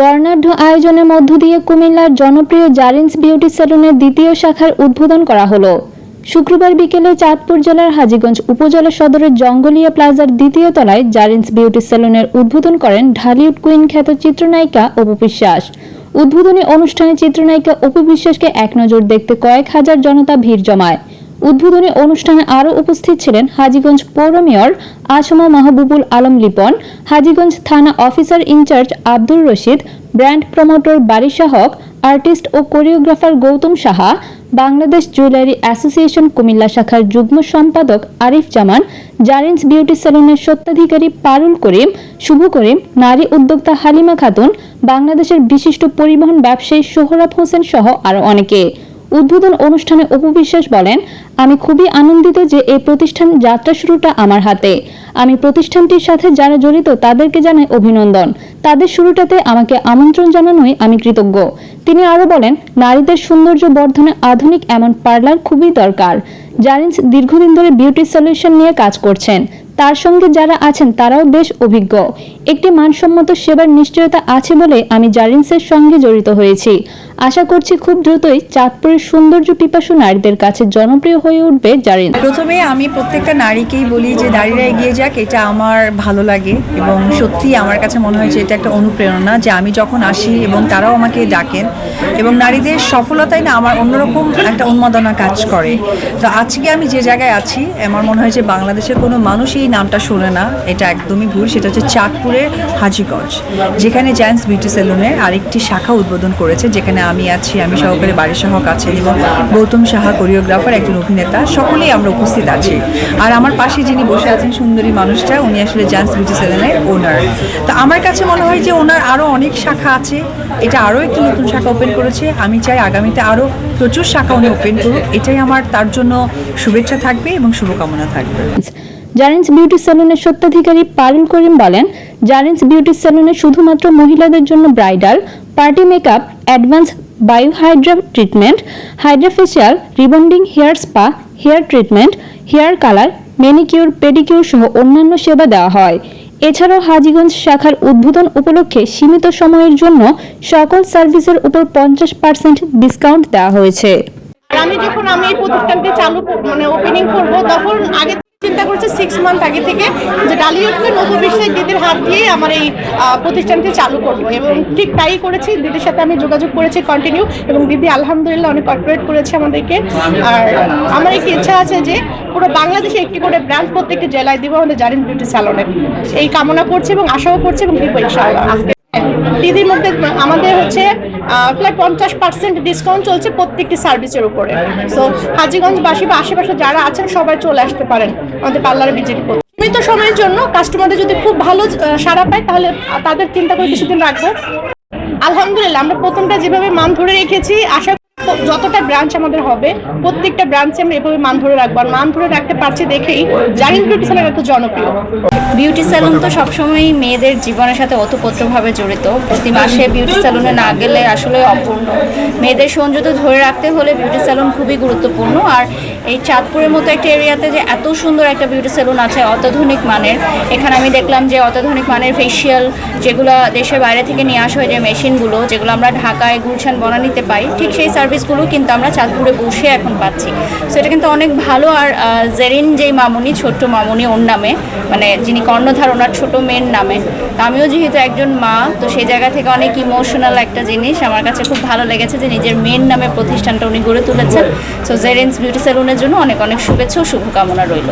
বর্ণাঢ্য আয়োজনের মধ্য দিয়ে কুমিল্লার জনপ্রিয় জারিন্স বিউটি সেলুনের দ্বিতীয় শাখার উদ্বোধন করা হলো। শুক্রবার বিকেলে চাঁদপুর জেলার হাজীগঞ্জ উপজেলা সদরের জঙ্গলিয়া প্লাজার দ্বিতীয় তলায় জারিন্স বিউটি সেলুনের উদ্বোধন করেন ঢালিউড কুইন খ্যাত চিত্রনায়িকা অপু বিশ্বাস। উদ্বোধনী অনুষ্ঠানে চিত্রনায়িকা অপু বিশ্বাসকে এক নজর দেখতে কয়েক হাজার জনতা ভিড় জমায়। উদ্বোধনী অনুষ্ঠানে আরও উপস্থিত ছিলেন হাজীগঞ্জ পৌর মেয়র আসমা মাহবুবুল আলম লিপন, হাজীগঞ্জ থানা officer in charge Abdur Rashid, brand promoter Barisha Haque, artist O choreographer Gautam Saha, Bangladesh jewellery association Cumilla শাখার যুগ্ম সম্পাদক আরিফ জামান, জারিন্স বিউটি সেলুনের সত্ত্বাধিকারী পারুল করিম, শুভ করিম, নারী উদ্যোক্তা হালিমা খাতুন, বাংলাদেশের বিশিষ্ট পরিবহন ব্যবসায়ী সোহরাব হোসেন সহ আরও অনেকে। উদ্বোধন অনুষ্ঠানে অপু বিশ্বাস বলেন আমি খুবই আনন্দিত যে এই প্রতিষ্ঠান যাত্রা শুরুটা আমার হাতে। আমি প্রতিষ্ঠানটির সাথে যারা জড়িত তাদেরকে জানাই অভিনন্দন। তাদের শুরুটাতে আমাকে আমন্ত্রণ জানানোই আমি কৃতজ্ঞ। তিনি আরও বলেন, নারীদের সৌন্দর্য বর্ধনে আধুনিক এমন পার্লার খুবই দরকার। জারিন্স দীর্ঘদিন ধরে বিউটি সলিউশন নিয়ে কাজ করছেন। তার সঙ্গে যারা আছেন তারাও বেশ অভিজ্ঞ। একটি মানসম্মত সেবার নিশ্চয়তা আছে বলে আমি জারিন্সের সঙ্গে জড়িত হয়েছি। আশা করছি খুব দ্রুতই চাঁদপুরের সৌন্দর্য পিপাসু নারীদের কাছে জনপ্রিয় হয়ে উঠবে জারিন্স প্রথমে আমি প্রত্যেকটা নারীকেই বলি যে নারীরা এগিয়ে যাক, এটা আমার ভালো লাগে এবং সত্যি আমার কাছে মনে হয়েছে এটা একটা অনুপ্রেরণা যে আমি যখন আসি এবং তারাও আমাকে ডাকেন এবং নারীদের সফলতায় না আমার অন্যরকম একটা উন্মাদনা কাজ করে। তো আজকে আমি যে জায়গায় আছি, আমার মনে হয় যে বাংলাদেশের কোনো মানুষই নামটা শোনে না, এটা একদমই ভুল, সেটা হচ্ছে চাঁদপুরের হাজিগঞ্জ, যেখানে জায়ান্স বিউটি সেলুনের আরেকটি শাখা উদ্বোধন করেছে, যেখানে আমি আছি, আমি সহকারে বাড়ির সহক আছেন এবং গৌতম সাহা কোরিওগ্রাফার একজন অভিনেতা, সকলেই আমরা উপস্থিত আছি। আর আমার পাশে যিনি বসে আছেন সুন্দরী মানুষটা, উনি আসলে জায়ান্স বিউটি সেলুনের ওনার তো আমার কাছে মনে হয় যে ওনার আরও অনেক শাখা আছে, এটা আরও একটি নতুন শাখা ওপেন করেছে, আমি চাই আগামীতে আরও প্রচুর শাখা উনি ওপেন করুক, এটাই আমার তার জন্য শুভেচ্ছা থাকবে এবং শুভকামনা থাকবে। জারিন্স বিউটি সেলুনের সত্ত্বাধিকারী পারুল করিম বলেন, জারিন্স বিউটি সেলুনে শুধুমাত্র মহিলাদের জন্য bridal, party makeup, advance biohydra treatment, hydrafacial, rebonding hair spa, hair treatment, hair colour manicure pedicure সহ অন্যান্য সেবা দেওয়া হয়। এছাড়াও হাজীগঞ্জ শাখার উদ্বোধন উপলক্ষে সীমিত সময়ের জন্য সকল সার্ভিসের উপর পঞ্চাশ পার্সেন্ট ডিসকাউন্ট দেওয়া হয়েছে। আমি যখন আমি এই প্রতিষ্ঠানটি চালু মানে ওপেনিং করব, তখন আগে চিন্তা করছে সিক্স মান্থ আগে থেকে যে ডালিউডকে নতুন বিশ্বাস দিদির হাত দিয়ে আমার এই প্রতিষ্ঠানটি চালু করব। এবং ঠিক তাই করেছি, দিদির সাথে আমি যোগাযোগ করেছি কন্টিনিউ এবং দিদি আলহামদুলিল্লাহ অনেক কর্পোরেট করেছে আমাদেরকে। আর আমার একটি ইচ্ছা আছে যে পুরো বাংলাদেশে একটি করে ব্র্যান্ড প্রত্যেকটি জেলায় দিব আমাদের জারিন বিউটি স্যালনের এই কামনা করছি এবং আশাও করছি এবং দিব ইনশাআল্লাহ। দিদির মধ্যে আমাদের হচ্ছে প্রায় পঞ্চাশ পার্সেন্ট ডিসকাউন্ট চলছে প্রত্যেকটি সার্ভিসের উপরে। সো হাজিগঞ্জবাসী বা আশেপাশে যারা আছেন, সবাই চলে আসতে পারেন আমাদের পার্লারে ভিজিট করতে। সীমিত সময়ের জন্য কাস্টমারদের যদি খুব ভালো সারা পায়, তাহলে তাদের চিন্তা করে কিছুদিন রাখব। আলহামদুলিল্লাহ, আমরা প্রথমটা যেভাবে মান ধরে রেখেছি, আশা যতটা ব্রাঞ্চ আমাদের হবে, প্রত্যেকটা ব্রাঞ্চে আমরা এভাবে মান ধরে রাখব। আর মান ধরে রাখতে পারছি দেখেই জারিন বিউটি সেলার এত জনপ্রিয়। বিউটি স্যালুন তো সবসময়ই মেয়েদের জীবনের সাথে ওতপ্রোতভাবে জড়িত। প্রতি মাসে বিউটি স্যালুনে না গেলে আসলে অপূর্ণ। মেয়েদের সৌন্দর্য ধরে রাখতে হলে বিউটি স্যালুন খুবই গুরুত্বপূর্ণ। আর এই চাঁদপুরের মতো একটা এরিয়াতে যে এত সুন্দর একটা বিউটি স্যালুন আছে, অত্যাধুনিক মানের, এখানে আমি দেখলাম যে অত্যাধুনিক মানের ফেসিয়াল যেগুলো দেশের বাইরে থেকে নিয়ে আসা হয় যে মেশিনগুলো যেগুলো আমরা ঢাকায় গুলশান বনানিতে পাই, ঠিক সেই সার্ভিসগুলো কিন্তু আমরা চাঁদপুরে বসে এখন পাচ্ছি। সো এটা কিন্তু অনেক ভালো আর জেরিন যেই মামুনি, ছোট্ট মামুনি, ওর নামে মানে যিনি কর্ণধার, ওনার ছোট মেয়ের নামে। আমিও যেহেতু একজন মা, তো সেই জায়গা থেকে অনেক ইমোশনাল একটা জিনিস। আমার কাছে খুব ভালো লেগেছে যে নিজের মেয়ের নামে প্রতিষ্ঠানটা উনি গড়ে তুলেছেন। সো জেরিনস বিউটি সেলুনের জন্য অনেক অনেক শুভেচ্ছা ও শুভকামনা রইল।